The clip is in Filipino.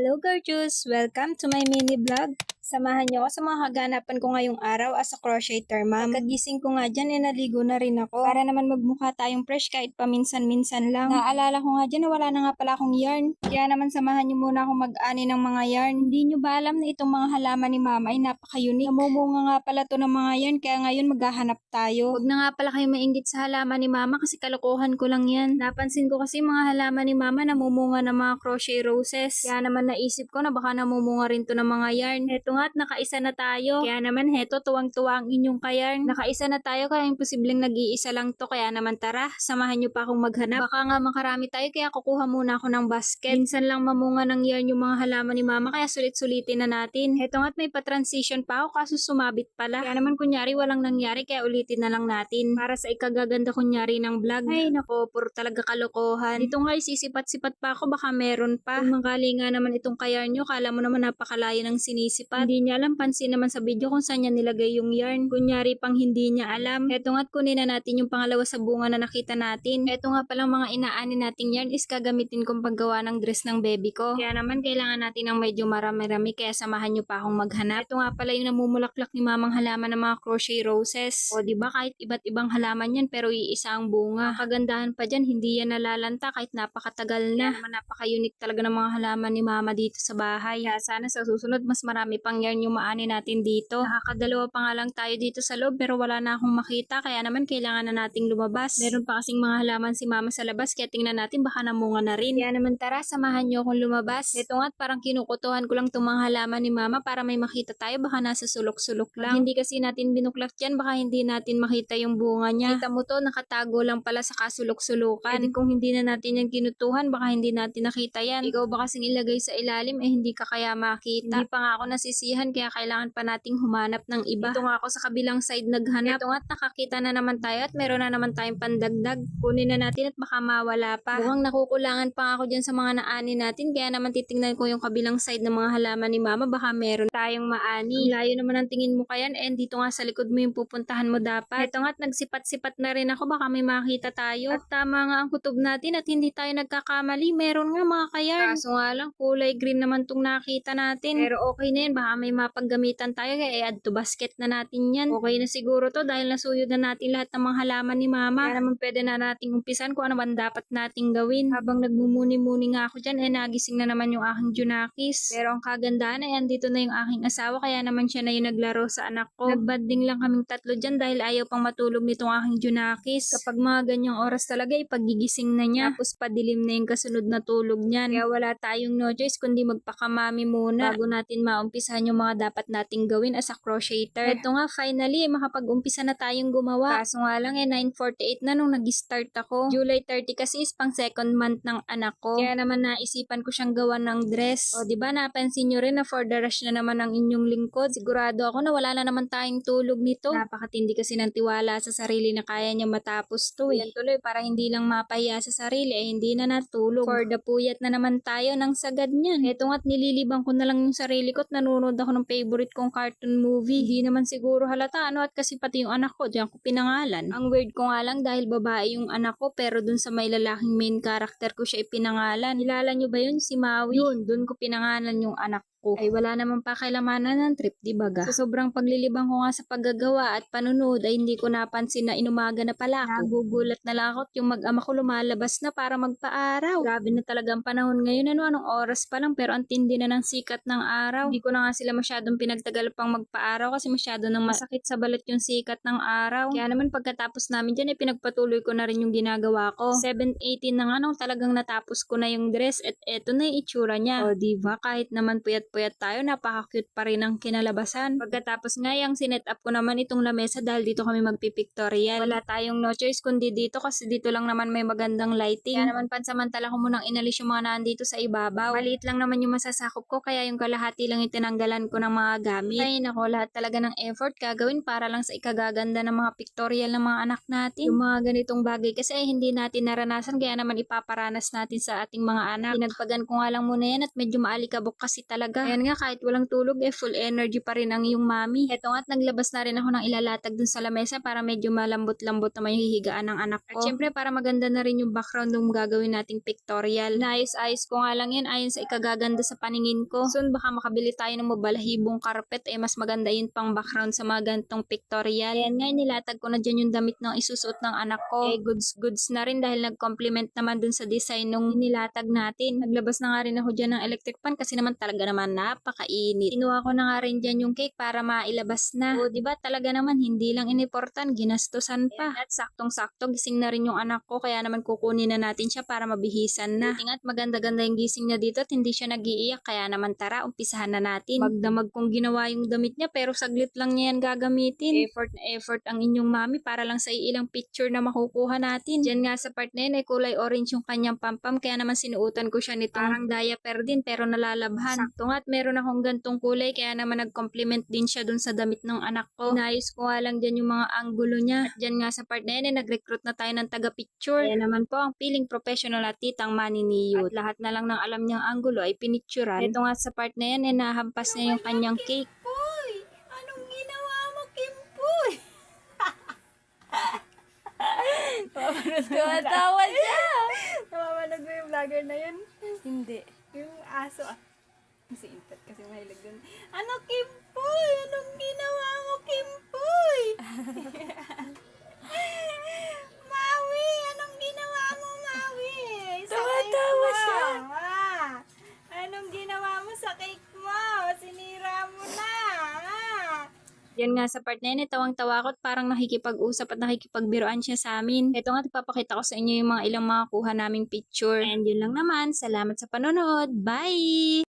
Hello gorgeous! Welcome to my mini vlog. Samahan niyo ako sa mga kaganapan ko ngayong araw as a crocheter ma'am. Pagkagising ko nga dyan, eh naligo na rin ako. Para naman magmukha tayong fresh kahit paminsan-minsan lang. Naalala ko nga dyan na wala na nga pala akong yarn. Kaya naman samahan niyo muna akong mag-ani ng mga yarn. Hindi niyo ba alam na itong mga halaman ni mama ay napaka-unique? Namumunga nga pala to ng mga yarn kaya ngayon maghahanap tayo. Huwag na nga pala kayo mainggit sa halaman ni mama kasi kalokohan ko lang yan. Napansin ko kasi mga halaman ni mama namumunga ng mga crochet roses. Kaya naman naisip ko na baka namumunga rin to ng mga yarn. Heto nga at nakaisa na tayo. Kaya naman heto tuwang-tuwa ang inyong kayarn. Nakaisa na tayo kaya imposibleng nag-iisa lang to. Kaya naman tara, samahan niyo pa akong maghanap. Baka nga makarami tayo kaya kukuha muna ako ng basket. Minsan lang mamunga ng yarn yung mga halaman ni mama kaya sulit-sulitin na natin. Heto nga't may pa-transition pa ako kaso sumabit pala. Kaya naman kunyari walang nangyari kaya ulitin na lang natin. Para sa ikagaganda kunyari ng vlog. Ay nako, puro talaga kalokohan. Dito nga isisipat-sipat pa ako baka meron pa. Kung nga naman itong kayarn nyo, kala mo naman napakalaya ng sinisipat. Hindi niya alam, pansin naman sa video kung saan niya nilagay yung yarn. Kunyari pang hindi niya alam. Eto nga't kunin na natin yung pangalawa sa bunga na nakita natin. Eto nga palang mga inaani nating yarn is gagamitin kong paggawa ng dress ng baby ko. Kaya naman kailangan natin ng medyo marami-rami kaya samahan nyo pa akong maghanap. Eto nga pala yung namumulaklak ni mamang halaman ng mga crochet roses. O ba kahit iba't ibang halaman yan pero iisa ang bunga. Kagandahan pa dyan, hindi yan nalalanta kahit napakatagal na. Kaya naman napaka-unique talaga ng mga halaman ni mama dito sa bahay. Kaya sana sa susunod mas marami pang yarn yung maani natin dito. Nakakadalawa pa nga lang tayo dito sa loob pero wala na akong makita kaya naman kailangan na nating lumabas. Meron pa kasing mga halaman si mama sa labas kaya tingnan natin baka namunga na rin. Kaya naman tara, samahan nyo akong lumabas. Ito nga't parang kinukutuhan ko lang itong mga halaman ni mama para may makita tayo baka nasa sulok-sulok lang. Hindi kasi natin binuklak yan baka hindi natin makita yung bunga niya. Kita mo to, nakatago lang pala sa kasulok-sulukan. Di kung hindi na natin yan kinutuhan baka hindi natin nakita yan. Ikaw ba kasing ilagay sa ilalim eh hindi ka kaya makita. Hindi pa nga ako nasisihan kaya kailangan pa nating humanap ng iba. Ito nga ako sa kabilang side naghanap. Ito nga't nakakita na naman tayo at meron na naman tayong pandagdag. Kunin na natin at baka mawala pa. Mukhang nakukulangan pa ako dyan sa mga naani natin kaya naman titingnan ko yung kabilang side ng mga halaman ni mama baka meron tayong maani. Ang layo naman ang tingin mo kayan and dito nga sa likod mo yung pupuntahan mo dapat. Ito nga't nagsipat-sipat na rin ako baka may makita tayo. At tama nga ang kutob natin at hindi tayo nagkakamali. Meron nga mga kayar. Kaso nga lang kulay green naman tong nakita natin. Pero okay na yun baka may mapaggamitan tayo kaya i-add to basket na natin yan. Okay na siguro to dahil nasuyod na natin lahat ng mga halaman ni mama. Kaya naman pwede na nating umpisan kung ano man dapat nating gawin. Habang nagmumuni-muni nga ako dyan, eh nagising na naman yung aking Junakis. Pero ang kagandahan ay andito na yung aking asawa kaya naman siya na yung naglaro sa anak ko. Nagbanding lang kaming tatlo dyan dahil ayaw pang matulog nitong aking Junakis. Kapag mga ganyang oras talaga, ipagigising na niya. Tapos padilim na yung kasunod na tulog niyan. Kaya wala tayong no choice kundi magpakamami muna bago natin maumpisahan yung mga dapat nating gawin as a crocheter. Ito nga, finally, makapag-umpisa na tayong gumawa. Kaso nga lang, eh, 9.48 na nung nag-start ako. July 30 kasi is pang second month ng anak ko. Kaya naman naisipan ko siyang gawan ng dress. O, di ba napansin nyo rin na for the rush na naman ang inyong lingkod. Sigurado ako na wala na naman tayong tulog nito. Napakatindi kasi ng tiwala sa sarili na kaya niya matapos to eh. Yan tuloy, para hindi lang mapahiya sa sarili, eh, hindi na natulog. For the puyat na naman tayo ng sagad niyan. Eto nga't nililibang ko na lang yung sarili ko at nanonood ako ng favorite kong cartoon movie. Hindi naman siguro halata ano at kasi pati yung anak ko, diyan ko pinangalan. Ang weird ko nga lang dahil babae yung anak ko pero dun sa may lalaking main character ko siya ipinangalan. Nilala nyo ba yun? Si Maui. Yun, dun ko pinangalan yung anak ko. Ay wala naman pa kailamanan ng trip, di ba ga? Sa sobrang paglilibang ko nga sa paggagawa at panunod ay hindi ko napansin na inumaga na pala ako. Nagugulat na lang ako at yung mag-ama ko lumalabas na para magpa-araw. Grabe na talaga ang panahon ngayon ano, anong oras pa lang pero ang tindi na ng sikat ng araw. Hindi ko na nga sila masyadong pinagtagal pang magpa-araw kasi masyado nang masakit sa balat yung sikat ng araw. Kaya naman pagkatapos namin dyan ay pinagpatuloy ko na rin yung ginagawa ko. 7.18 na nga nung talagang natapos ko na yung dress at eto na yung itsura niya. O diba kahit naman puyat puyat tayo, napaka-cute pa rin ang kinalabasan. Pagkatapos nga, yung sinet up ko naman itong lamesa dahil dito kami magpipictorial. Wala tayong no choice kundi dito kasi dito lang naman may magandang lighting. Kaya naman pansamantala ko munang inalis yung mga nandito sa ibabaw. Maliit lang naman yung masasakop ko kaya yung kalahati lang yung tinanggalan ko ng mga gamit. Ay nako, lahat talaga ng effort gagawin para lang sa ikagaganda ng mga pictorial ng mga anak natin. Yung mga ganitong bagay kasi ay hindi natin naranasan kaya naman ipaparanas natin sa ating mga anak. Pinagpagan ko nga lang muna yan at medyo maalikabok kasi talaga talaga. Ayan nga, kahit walang tulog, eh full energy pa rin ang iyong mami. Eto nga, at naglabas na rin ako ng ilalatag dun sa lamesa para medyo malambot-lambot naman yung hihigaan ng anak ko. At syempre, para maganda na rin yung background ng gagawin nating pictorial. Naayos-ayos ko nga lang yan ayon sa ikagaganda sa paningin ko. Soon, baka makabili tayo ng mabalahibong carpet, eh mas maganda yun pang background sa mga gantong pictorial. Ayan nga, nilatag ko na dyan yung damit ng isusuot ng anak ko. Eh, goods-goods na rin dahil nag-compliment naman dun sa design nung nilatag natin. Naglabas na nga rin ako dyan ng electric pan kasi naman talaga naman napakainit. Kinuha ko na nga rin dyan yung cake para mailabas na. O, di ba talaga naman hindi lang iniportan, ginastusan pa. At saktong-sakto gising na rin yung anak ko kaya naman kukunin na natin siya para mabihisan na. Buti nga't maganda-ganda yung gising niya dito at hindi siya nagiiyak kaya naman tara, umpisahan na natin. Magdamag kong ginawa yung damit niya pero saglit lang niya yan gagamitin. Effort na effort ang inyong mami para lang sa ilang picture na makukuha natin. Diyan nga sa part na yun ay kulay orange yung kanyang pampam kaya naman sinuutan ko siya nito. Parang diaper din pero nalalabhan. Sakto nga at meron akong gantong kulay kaya naman nag-compliment din siya dun sa damit ng anak ko. Nayos ko nga lang dyan yung mga anggulo niya. At dyan nga sa part na yun ay nag-recruit na tayo ng taga-picture. Kaya naman po ang feeling professional at titang maniniyot. At lahat na lang ng alam niyang anggulo ay pinicturan. Ito nga sa part na yan ay nahampas niya yung kanyang cake. Kimpoy! Anong ginawa mo, Kimpoy? Tumatawa siya! Namamanood mo yung vlogger na yun? Hindi. Yung aso ah. Si Intet kasi mahilig dun. Ano, Kimpoy? Anong ginawa mo, Kimpoy? Maui! Anong ginawa mo, Maui? Sa cake mo? siya. Ah, anong ginawa mo sa cake mo? Sinira mo na! Ah. Yan nga sa part na yun, eh, tawang-tawa ko at parang nakikipag-usap at nakikipagbiroan siya sa amin. Ito nga, ipapakita ko sa inyo yung mga ilang mga kuha naming picture. And yun lang naman. Salamat sa panonood. Bye!